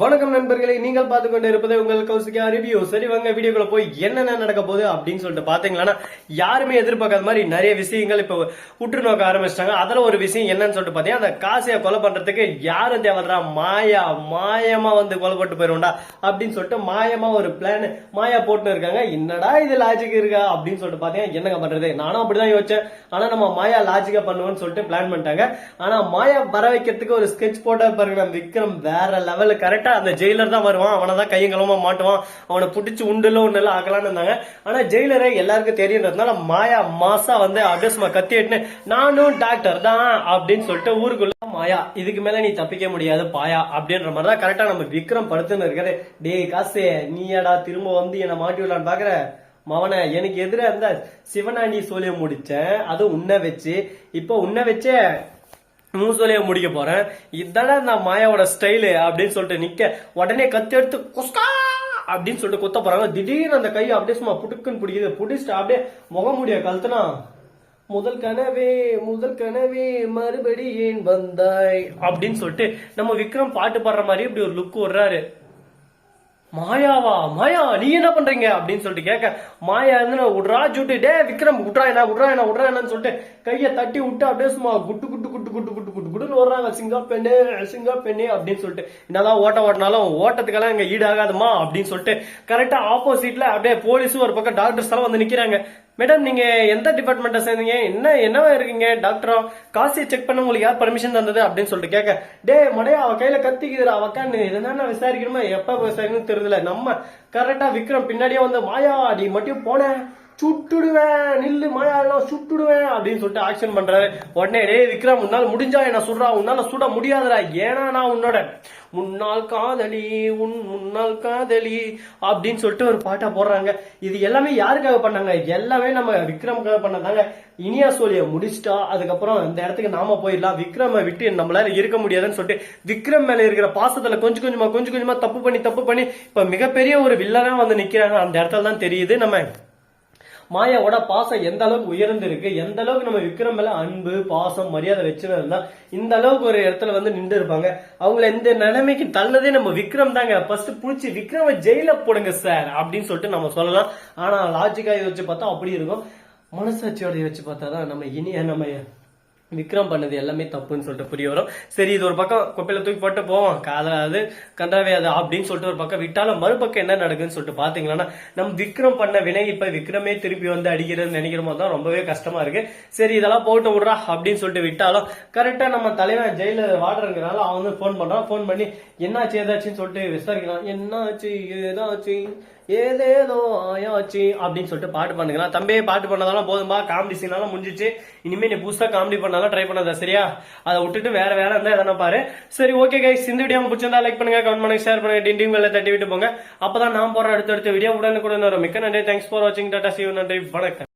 வணக்கம் நண்பர்களே நீங்கள் பார்த்து கொண்டு இருப்பது உங்கள் கௌசிகா ரிவ்யூ. சரி வாங்க வீடியோக்குள்ள போய் என்னென்ன நடக்க போகுது அப்படின்னு சொல்லிட்டு பாத்தீங்களா யாருமே எதிர்பார்க்காத மாதிரி நிறைய விஷயங்கள் இப்ப உற்று நோக்க ஆரம்பிச்சிட்டாங்க. அதுல ஒரு விஷயம் என்னன்னு சொல்லிட்டு பாத்தீங்கன்னா அந்த காசையை கொலை பண்றதுக்கு யாரும் தேவைடா மாயா மாயமா வந்து கொலை போட்டு போயிருவோம்டா அப்படின்னு சொல்லிட்டு மாயமா ஒரு பிளான் மாயா போட்டுன்னு இருக்காங்க. என்னடா இது லாஜிக் இருக்கா அப்படின்னு சொல்லிட்டு பாத்தீங்கன்னா என்னங்க பண்றது? நானும் அப்படிதான் யோசிச்சேன். ஆனா நம்ம மாயா லாஜிக்கா பண்ணுவோம்னு சொல்லிட்டு பிளான் பண்ணிட்டாங்க. ஆனா மாயா வர வைக்கிறதுக்கு ஒரு ஸ்கெட்ச் போட்டா பாருங்க விக்ரம் வேற லெவல் கரெக்ட் அந்த ஜெயிலர் தான் வருவான். அவனை தான் கையங்கலமா மாட்டுவான். அவனை பிடிச்சி உண்டுல ஒண்ணுல ஆக்கலாம்னு இருந்தாங்க. ஆனா ஜெயிலரை எல்லாருக்கும் தெரியுன்றதுனால மாயா மாசா வந்து அட்ரஸ்மா சும்மா கத்தி எட்டுன்னு நானும் டாக்டர் தான் அப்படின்னு சொல்லிட்டு ஊருக்குள்ள மாயா இதுக்கு மேல நீ தப்பிக்க முடியாது பாயா அப்படின்ற மாதிரி தான் கரெக்டா நம்ம விக்ரம் படுத்துன்னு இருக்காரு. டேய் காசே நீயாடா திரும்ப வந்து என்னை மாட்டி விடலான்னு பாக்குற? மவன எனக்கு எதிர இருந்த சிவனாண்டி சோழிய முடிச்சேன். அது உன்னை வச்சு இப்போ உன்னை வச்சே மூசோலைய முடிக்க போறேன். இதாடா நான் மாயாவோட ஸ்டைலு அப்படின்னு சொல்லிட்டு நிக்க. உடனே கத்தி எடுத்து குஸ்கா அப்படின்னு சொல்லிட்டு கொத்த போறாங்க. திடீர்னு அந்த கையை அப்படியே சும்மா புடுக்குன்னு பிடிக்குது. புடிச்சிட்டு அப்படியே முகமுடிய கழுத்துனா முதல் கனவே முதல் கனவே மறுபடி ஏன் வந்தாய்? அப்படின்னு சொல்லிட்டு நம்ம விக்ரம் பாட்டு பாடுற மாதிரி இப்படி ஒரு லுக் விடுறாரு மாயாவா மாயா நீ என்ன பண்றீங்க? அப்படின்னு சொல்லிட்டு கேட்க மாயா இருந்து விட்றா ஜூட்டு. டே விக்ரம் விட்றா என்ன விட்றா என்ன விட்றா என்னன்னு சொல்லிட்டு கையை தட்டி விட்டு அப்படியே சும்மா குட்டு குட்டு குட்டு குட்டு குட்டு குட்டு குடுன்னு வர்றாங்க சிங்கா பெண்ணு சிங்கா பெண்ணு அப்படின்னு சொல்லிட்டு. என்னதான் ஓட்ட ஓட்டினாலும் ஓட்டத்துக்கெல்லாம் இங்க ஈடாகாதுமா அப்படின்னு சொல்லிட்டு கரெக்டா ஆப்போசிட்ல அப்படியே போலீஸும் ஒரு பக்கம் டாக்டர்ஸ் எல்லாம் வந்து நிக்கிறாங்க. மேடம் நீங்க எந்த டிபார்ட்மெண்ட்டை சேர்ந்தீங்க? என்ன என்னவா இருக்கீங்க டாக்டரா காசியை செக் பண்ண உங்களுக்கு யார் பர்மிஷன் தந்தது அப்படின்னு சொல்லிட்டு கேட்க டே மடையா அவ கையில கத்திக்குதுடா அவக்கான்னு என்னென்ன விசாரிக்கணுமா? எப்ப விசாரிக்கணும் தெரியல நம்ம கரெக்டா விக்ரம் பின்னாடியே வந்து மாயா நீ மட்டும் போனேன் சுட்டுடுவேன் நில்லு மாயா எல்லாம் சுட்டுடுவேன் அப்படின்னு சொல்லிட்டு ஆக்ஷன் பண்றாரு. உடனே டேய் விக்ரம் உன்னால முடிஞ்சா என்ன சுடுறா உன்னால சுட முடியாதுடா. ஏன்னா நான் உன்னோட முன்னாள் காதலி உன் முன்னாள் காதலி அப்படின்னு சொல்லிட்டு ஒரு பாட்டா போடுறாங்க. இது எல்லாமே யாருக்காக பண்ணாங்க? எல்லாமே நம்ம விக்ரமுக்காக பண்ணதாங்க. இனியா சோழிய முடிச்சிட்டா அதுக்கப்புறம் இந்த இடத்துக்கு நாம போயிடலாம். விக்ரம விட்டு நம்மளால இருக்க முடியாதுன்னு சொல்லிட்டு விக்ரம் மேல இருக்கிற பாசத்துல கொஞ்சம் கொஞ்சமா கொஞ்சம் கொஞ்சமா தப்பு பண்ணி தப்பு பண்ணி இப்ப மிகப்பெரிய ஒரு வில்லனா வந்து நிக்கிறாங்க. அந்த இடத்துல தான் தெரியுது. நம்ம மாயாவோட பாசம் எந்த அளவுக்கு உயர்ந்து இருக்கு எந்த அளவுக்கு நம்ம விக்ரம் மேல அன்பு பாசம் மரியாதை வச்சுன்னு இந்த அளவுக்கு ஒரு இடத்துல வந்து நின்று இருப்பாங்க. அவங்கள இந்த நிலைமைக்கு தள்ளதே நம்ம விக்ரம் தாங்க. ஃபர்ஸ்ட் புடிச்சு விக்ரம ஜெயில போடுங்க சார் அப்படின்னு சொல்லிட்டு நம்ம சொல்லலாம். ஆனா லாஜிக்கா வச்சு பார்த்தா அப்படி இருக்கும். மனசாட்சியோட வச்சு பார்த்தா தான் நம்ம இனிய நம்ம விக்ரம் பண்ணது எல்லாமே தப்புன்னு சொல்லிட்டு புரிய வரும். சரி இது ஒரு பக்கம் குப்பையில தூக்கி போட்டு போவோம். காதலாது கண்டாவே அது அப்படின்னு சொல்லிட்டு ஒரு பக்கம் விட்டாலும் மறுபக்கம் என்ன நடக்குதுன்னு சொல்லிட்டு பாத்தீங்கன்னா நம்ம விக்ரம் பண்ண வினை இப்ப விக்ரமே திருப்பி வந்து அடிக்கிறதுன்னு நினைக்கிற போது தான் ரொம்பவே கஷ்டமா இருக்கு. சரி இதெல்லாம் போட்டு விடுறா அப்படின்னு சொல்லிட்டு விட்டாலும் கரெக்டா நம்ம தலைவன் ஜெயில வாடுறதுனால அவன் வந்து போன் பண்றான். போன் பண்ணி என்னாச்சு ஏதாச்சுன்னு சொல்லிட்டு விசாரிக்கலாம். என்னாச்சு ஏதாச்சு ஏதேதோ ஆயாச்சு அப்படின்னு சொல்லிட்டு பாட்டு பண்ணுங்களா தம்பியே பாட்டு பண்ணதாலும் போதும்பா காமெடி சீனாலும் முடிஞ்சிச்சு. இனிமே நீ புதுசாக காமெடி பண்ணாலும் ட்ரை பண்ணாத சரியா? அதை விட்டுட்டு வேற வேற இருந்தால் எதனா பாரு. சரி ஓகே கைஸ் இந்த வீடியோ பிடிச்சிருந்தா லைக் பண்ணுங்க கமெண்ட் பண்ணுங்க ஷேர் பண்ணுங்க டிண்டிங் வேலை தட்டி விட்டு போங்க. அப்பதான் நான் போற அடுத்த அடுத்த வீடியோ உடனுக்குடன் வரும். மிக்க நன்றி. தேங்க்ஸ் ஃபார் வாட்சிங் டாடா சிவ் நன்றி. வணக்கம்.